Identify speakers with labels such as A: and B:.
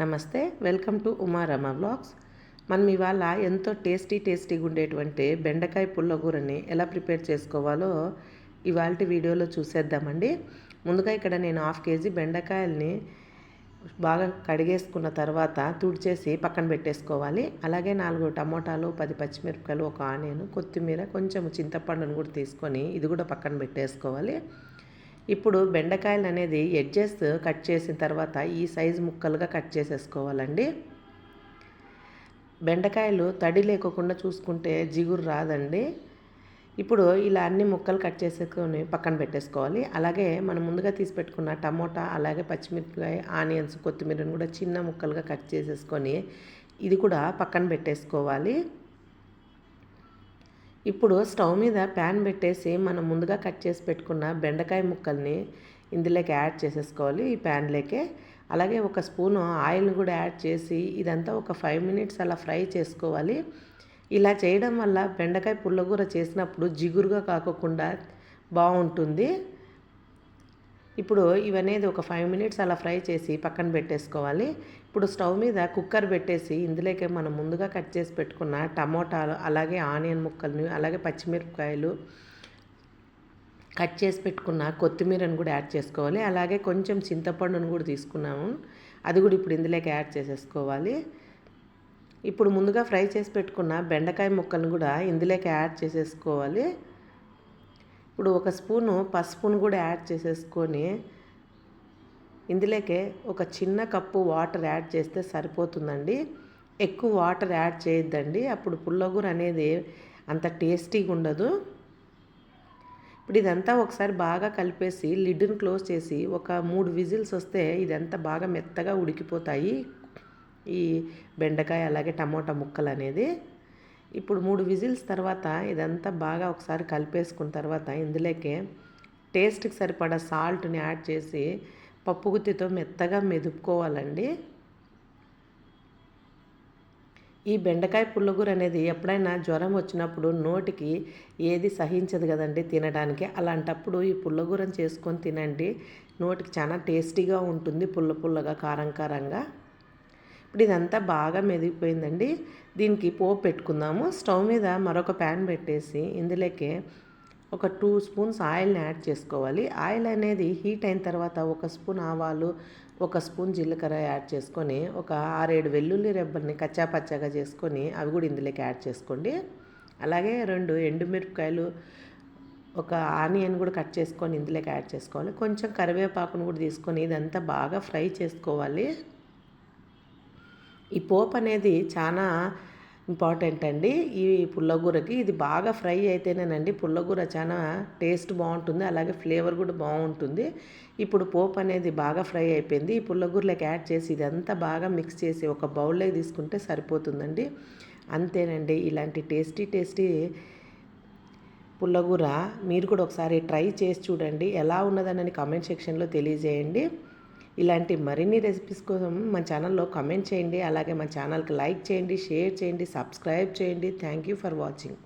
A: నమస్తే welcome to ఉమారమ blogs మనం ఇవాళ ఎంతో టేస్టీ టేస్టీగా ఉండేటువంటి బెండకాయ పుల్లగూరని ఎలా ప్రిపేర్ చేసుకోవాలో ఇవాళ వీడియోలో చూసేద్దామండి. ముందుగా ఇక్కడ నేను హాఫ్ కేజీ బెండకాయల్ని బాగా కడిగేసుకున్న తర్వాత తుడిచేసి పక్కన పెట్టేసుకోవాలి. అలాగే నాలుగు టమోటాలు పది పచ్చిమిరపకాయలు ఒక ఆనియన్ కొత్తిమీర కొంచెం చింతపండును కూడా తీసుకొని ఇది కూడా పక్కన పెట్టేసుకోవాలి. ఇప్పుడు బెండకాయలు అనేది ఎడ్జెస్ కట్ చేసిన తర్వాత ఈ సైజు ముక్కలుగా కట్ చేసేసుకోవాలండి. బెండకాయలు తడి లేకోకుండా చూసుకుంటే జిగురు రాదండి. ఇప్పుడు ఇలా అన్ని ముక్కలు కట్ చేసుకొని పక్కన పెట్టేసుకోవాలి. అలాగే మనం ముందుగా తీసి పెట్టుకున్న టమోటా అలాగే పచ్చిమిరపకాయ ఆనియన్స్ కొత్తిమీరను కూడా చిన్న ముక్కలుగా కట్ చేసేసుకొని ఇది కూడా పక్కన పెట్టేసుకోవాలి. ఇప్పుడు స్టవ్ మీద ప్యాన్ పెట్టేసి మనం ముందుగా కట్ చేసి పెట్టుకున్న బెండకాయ ముక్కల్ని ఇందులోకి యాడ్ చేసేసుకోవాలి. ఈ ప్యాన్లోకే అలాగే ఒక స్పూను ఆయిల్ని కూడా యాడ్ చేసి ఇదంతా ఒక ఫైవ్ మినిట్స్ అలా ఫ్రై చేసుకోవాలి. ఇలా చేయడం వల్ల బెండకాయ పుల్లగూర చేసినప్పుడు జిగురుగా కాకుండా బాగుంటుంది. ఇప్పుడు ఇవనేది ఒక ఫైవ్ మినిట్స్ అలా ఫ్రై చేసి పక్కన పెట్టేసుకోవాలి. ఇప్పుడు స్టవ్ మీద కుక్కర్ పెట్టేసి ఇందులోకి మనం ముందుగా కట్ చేసి పెట్టుకున్న టమోటాలు అలాగే ఆనియన్ ముక్కల్ని అలాగే పచ్చిమిరపకాయలు కట్ చేసి పెట్టుకున్న కొత్తిమీరను కూడా యాడ్ చేసుకోవాలి. అలాగే కొంచెం చింతపండును కూడా తీసుకున్నాము. అది కూడా ఇప్పుడు ఇందులోకి యాడ్ చేసేసుకోవాలి. ఇప్పుడు ముందుగా ఫ్రై చేసి పెట్టుకున్న బెండకాయ ముక్కలను కూడా ఇందులోకి యాడ్ చేసేసుకోవాలి. ఇప్పుడు ఒక స్పూను పసుపును కూడా యాడ్ చేసేసుకొని ఇందులోకే ఒక చిన్న కప్పు వాటర్ యాడ్ చేస్తే సరిపోతుందండి. ఎక్కువ వాటర్ యాడ్ చేయొద్దండి. అప్పుడు పుల్లగూర అనేది అంత టేస్టీగా ఉండదు. ఇప్పుడు ఇదంతా ఒకసారి బాగా కలిపేసి లిడ్ని క్లోజ్ చేసి ఒక మూడు విజిల్స్ వస్తే ఇదంతా బాగా మెత్తగా ఉడికిపోతాయి. ఈ బెండకాయ అలాగే టమోటా ముక్కలు అనేది. ఇప్పుడు మూడు విజిల్స్ తర్వాత ఇదంతా బాగా ఒకసారి కలిపేసుకున్న తర్వాత ఇందులోకే టేస్ట్కి సరిపడా సాల్ట్ని యాడ్ చేసి పప్పు గుత్తితో మెత్తగా మెదుపుకోవాలండి. ఈ బెండకాయ పుల్లగూర అనేది ఎప్పుడైనా జ్వరం వచ్చినప్పుడు నోటికి ఏది సహించదు కదండి తినడానికి. అలాంటప్పుడు ఈ పుల్లగూరని చేసుకొని తినండి. నోటికి చాలా టేస్టీగా ఉంటుంది పుల్ల పుల్లగా కారం కారంగా. ఇప్పుడు ఇదంతా బాగా మెదిగిపోయిందండి. దీనికి పోపు పెట్టుకుందాము. స్టవ్ మీద మరొక ప్యాన్ పెట్టేసి ఇందులోకి ఒక టూ స్పూన్స్ ఆయిల్ని యాడ్ చేసుకోవాలి. ఆయిల్ అనేది హీట్ అయిన తర్వాత ఒక స్పూన్ ఆవాలు ఒక స్పూన్ జీలకర్ర యాడ్ చేసుకొని ఒక ఆరేడు వెల్లుల్లి రెబ్బల్ని కచ్చాపచ్చాగా చేసుకొని అవి కూడా ఇందులోకి యాడ్ చేసుకోండి. అలాగే రెండు ఎండుమిరపకాయలు ఒక ఆనియన్ కూడా కట్ చేసుకొని ఇందులోకి యాడ్ చేసుకోవాలి. కొంచెం కరివేపాకును కూడా తీసుకొని ఇదంతా బాగా ఫ్రై చేసుకోవాలి. ఈ పోపు అనేది చాలా ఇంపార్టెంట్ అండి. ఈ పుల్లగూరకి ఇది బాగా ఫ్రై అయితేనేనండి పుల్లగూర చాలా టేస్ట్ బాగుంటుంది. అలాగే ఫ్లేవర్ కూడా బాగుంటుంది. ఇప్పుడు పోపు అనేది బాగా ఫ్రై అయిపోయింది. ఈ పుల్లగూరలోకి యాడ్ చేసి ఇదంతా బాగా మిక్స్ చేసి ఒక బౌల్లోకి తీసుకుంటే సరిపోతుందండి. అంతేనండి ఇలాంటి టేస్టీ టేస్టీ పుల్లగూర మీరు కూడా ఒకసారి ట్రై చేసి చూడండి. ఎలా ఉన్నదని కామెంట్ సెక్షన్లో తెలియజేయండి. ఇలాంటి మరిన్ని రెసిపీస్ కోసం మన ఛానల్లో కమెంట్ చేయండి అలాగే మన ఛానల్కి లైక్ చేయండి షేర్ చేయండి సబ్స్క్రైబ్ చేయండి. Thank you for watching